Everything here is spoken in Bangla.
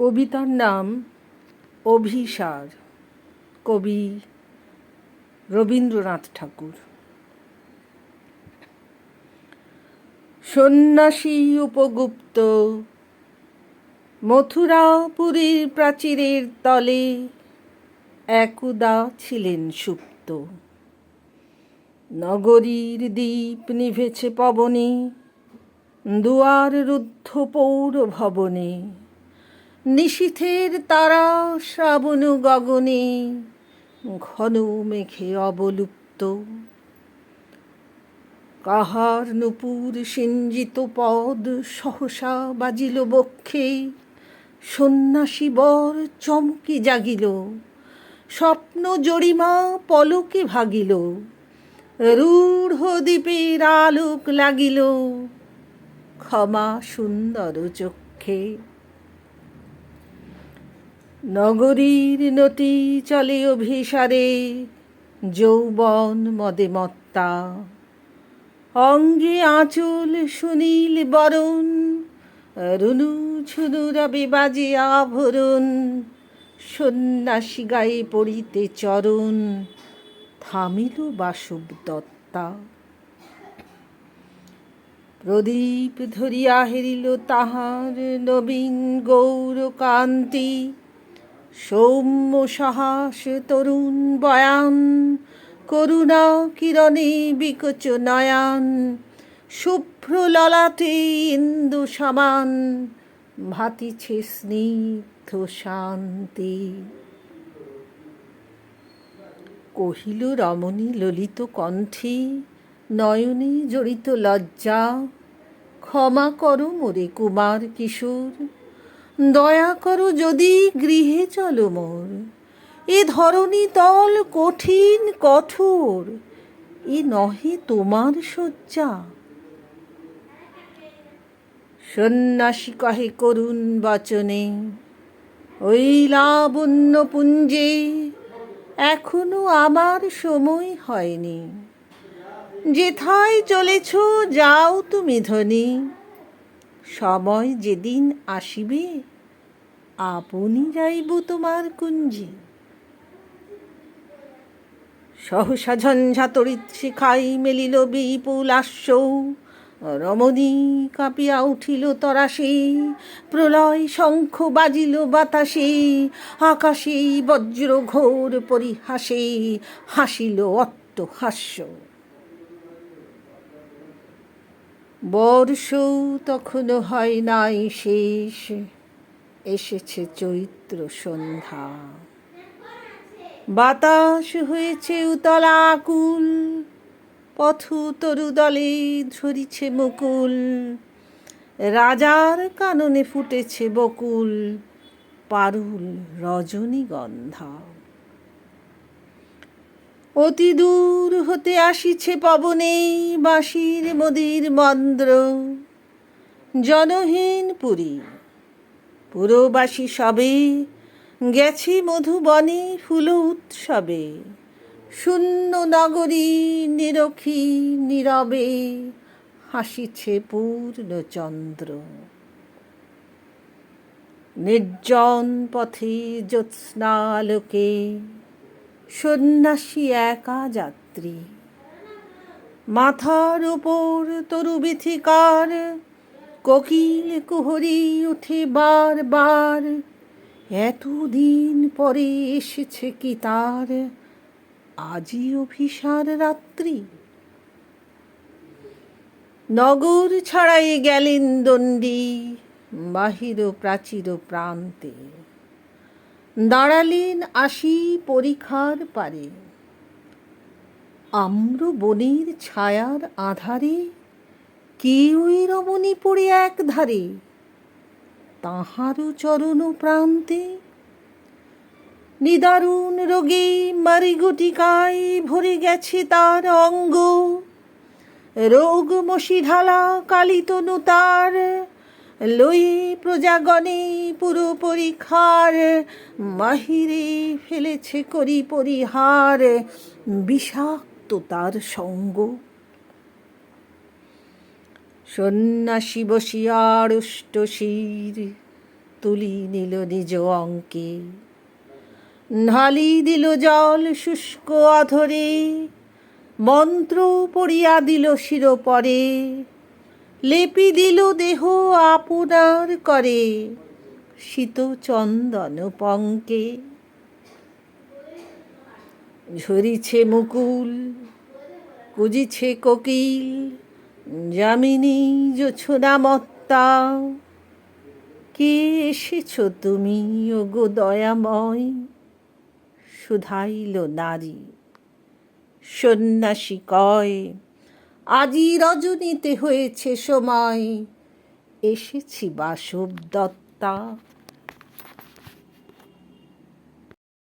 কবিতার নাম অভিসার, কবি রবীন্দ্রনাথ ঠাকুর। সন্ন্যাসী উপগুপ্ত, মথুরাপুরীর প্রাচীরের তলে একদা ছিলেন সুপ্ত। নগরীর দ্বীপ নিভেছে পবনে, দুয়ার রুদ্ধ পৌর ভবনে। নিশীথের তারা শ্রাবণ গগনে ঘন মেঘে অবলুপ্ত। কাহার নুপুর সিঞ্জিত পদ সহসা বাজিল বক্ষে, সন্ন্যাসী বর চমকি জাগিল, স্বপ্ন জরিমা পলকে ভাগিল, রূঢ় দ্বীপের আলোক লাগিল ক্ষমা সুন্দর চক্ষে। নগরীর নটি চলে অভিসারে, যৌবন মদে মত্তা। অঙ্গে আঁচল সুনীল বরণ, রুনু ঝুনু রবে বাজে আভরণ, সন্ন্যাসী গায়ে পড়িতে চরণ, থামিল বাসব দত্তা প্রদীপ ধরিয়া হেরিল তাহার নবীন গৌর কান্তি সৌম্য সাহস তরুণ বয়ান, করুণা কিরণে বিকচ নয়ান, শুভ্র ললাটে ইন্দু সমান, ভাতিছে স্নিগ্ধ শান্তি। কহিল রমণী ললিত কণ্ঠে, নয়নে জড়িত লজ্জা, ক্ষমা করো মোরে কুমার কিশোর। দয়া করো যদি গৃহে চলো মোর। এ ধরণী তল কঠিন, কঠোর, এ নহে তোমার শয্যা। সন্ন্যাসী কহে, করুণ বচনে, ওই লাবণ্য পুঞ্জে এখনও আমার সময় হয়নি। যেথায় চলেছ যাও তুমি ধনী সময় যেদিন আসিবে, আপনি যাইব তোমার কুঞ্জে। সহসা ঝঞ্ঝা তড়িৎ শিখাই মেলিল বিপুল আশ্ব। রমণী কাঁপিয়া উঠিল তরাসে প্রলয় শঙ্খ বাজিল বাতাসে, আকাশে বজ্র ঘোর পরিহাসে হাসিল অট্ট হাস্য বর্ষ তখনও হয় নাই শেষ। এসেছে চৈত্র সন্ধ্যা। বাতাস হয়েছে উতলা আকুল পথ তরুদলে ধরিছে মুকুল। রাজার কাননে ফুটেছে বকুল, পারুল রজনীগন্ধা। অতি দূর হতে আসিছে পবনে বাঁশির মদির মন্দ্র। জনহীন পুরী, পুরবাসী সবে গেছি মধুবনে ফুল উৎসবে। শূন্য নগরী নিরখী নীরবে হাসিছে পূর্ণচন্দ্র। নির্জন পথে জ্যোৎস্নালোকে সন্ন্যাসী একা যাত্রী। মাথার ওপর তরু বিথিকার কোকিল কুহরি উঠে বার বার এতদিন পরে এসেছে কি তার? আজই অভিসার রাত্রি। নগর ছাড়াই গেলেন দণ্ডী, বাহির প্রাচীর প্রান্তে। দাঁড়ালেন আসি পরীক্ষার পারে। আম্র বনের ছায়ার আধারে কে ওই রমণী পড়ে এক ধারে তাহারও চরণ প্রান্তে নিদারুণ রোগে মারিগুটিকায় ভরে গেছে তার অঙ্গ। রোগ মশি ঢালা কালিতনু তার লয়ে প্রজাগণে পুরো পরীক্ষার মাহিরে ফেলেছে করি পরিহার বিষাক্ত তার সঙ্গ। সন্ন্যাসী বসিয়া রুষ্ট শির তুলি নিল নিজ অঙ্কে। ঢালি দিল জল শুষ্ক অধরে মন্ত্র পড়িয়া দিল শিরোপরে। লেপি দিল দেহ আপনার করে শীত চন্দন পঙ্কে। ঝরিছে মুকুল, কুজিছে কোকিল, যামিনী জোছনা মত্তা। কে এসেছ তুমি ওগো দয়াময়? শুধাইল নারী সন্ন্যাসী কয় আজি রজনীতে হয়েছে সময়। এসেছি বাসব দত্তা